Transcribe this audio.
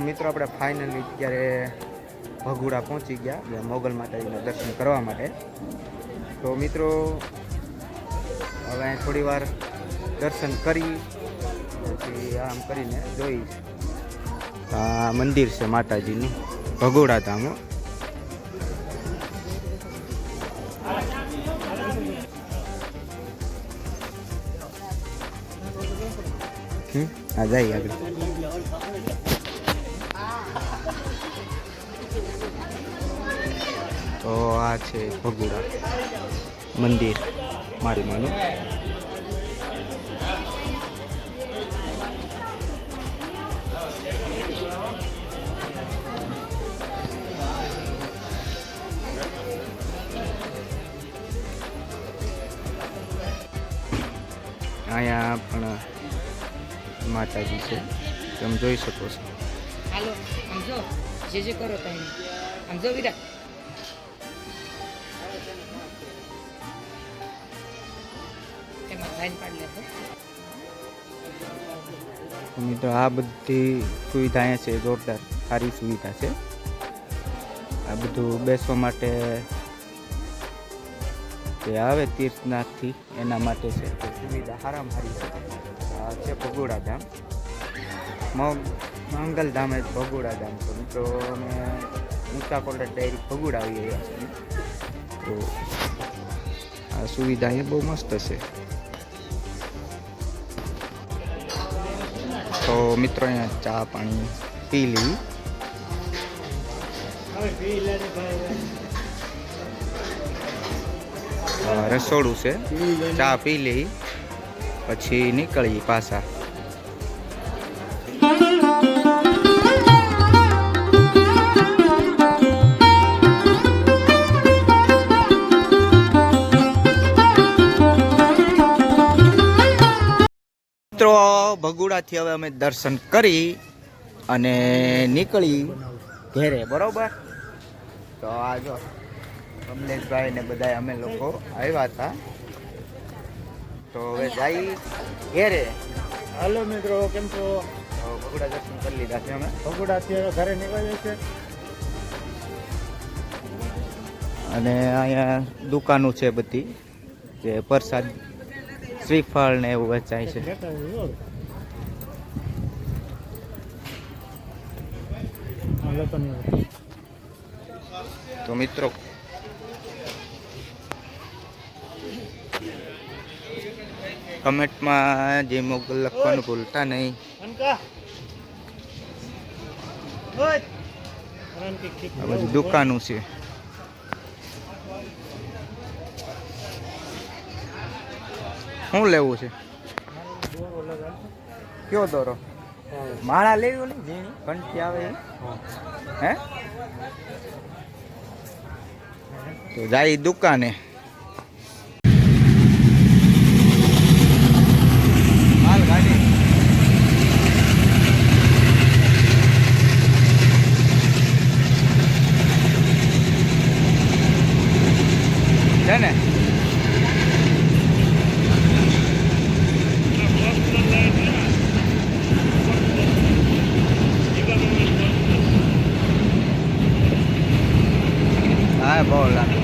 મિત્રો આપણે ફાઇનલી અત્યારે ભગુડા પહોંચી ગયા જે મોગલ માતાજીના દર્શન કરવા માટે. તો મિત્રો, હવે થોડી વાર દર્શન કરી, પછી આમ કરીને જોઈ. આ મંદિર છે માતાજીનું, ભગોડા ધામ આ જાય આગળ. તો આ છે ભગુડા. મંદિર, મારી માનું. અહીંયા પણ માતાજી છે. તમે જોઈ શકો છો. હાલો સમજો જે જે કરો તમે સમજો વિરા મિત્રો, આ બધી સુવિધા અહીંયા છે, જોરદાર, સારી સુવિધા છે. આ બધું બેસવા માટે જે આવે તીર્થનાથથી, એના માટે છે. તો સુવિધા સારામાં સારી છે પગોડા ધામ. મગ મંગલધામ એ ભગોડા ધામ તો મિત્રો, અમે ઊંચા કોલર ડાયરી ભગોડા આવી રહ્યા છે તો આ સુવિધા અહીંયા બહુ મસ્ત છે. તો મિત્રો, અહીંયા ચા પાણી પી લઈ રસોડું છે. ચા પી લઈ પછી નીકળી પાછા. મિત્રો ભગુડાથી હવે અમે દર્શન કરી અને નીકળી ઘેરે બરોબર? તો આ જો કમલેશભાઈ ને બધા અમે લોકો આવ્યા હતા. તો હવે જઈ ઘેરે. હાલો મિત્રો કેમ છો? ભગુડા દર્શન કરી લીધા છે અમે. ભગુડા અત્યારે ઘરે નીકળીએ છે. અને અહીંયા દુકાનો છે બધી જે પ્રસાદ શ્રીફળ ને એવું વેચાય છે. તો મિત્રો કમેન્ટમાં જે મોગલ લખવાનું ભૂલતા નહીં. દુકાનો છે. શું લેવું છે. કયો દોરો? માળા લેવી ને ઝીણી? કંઠી આવે હે? તો જાય દુકાને. છે ને? હા બહુ લાગે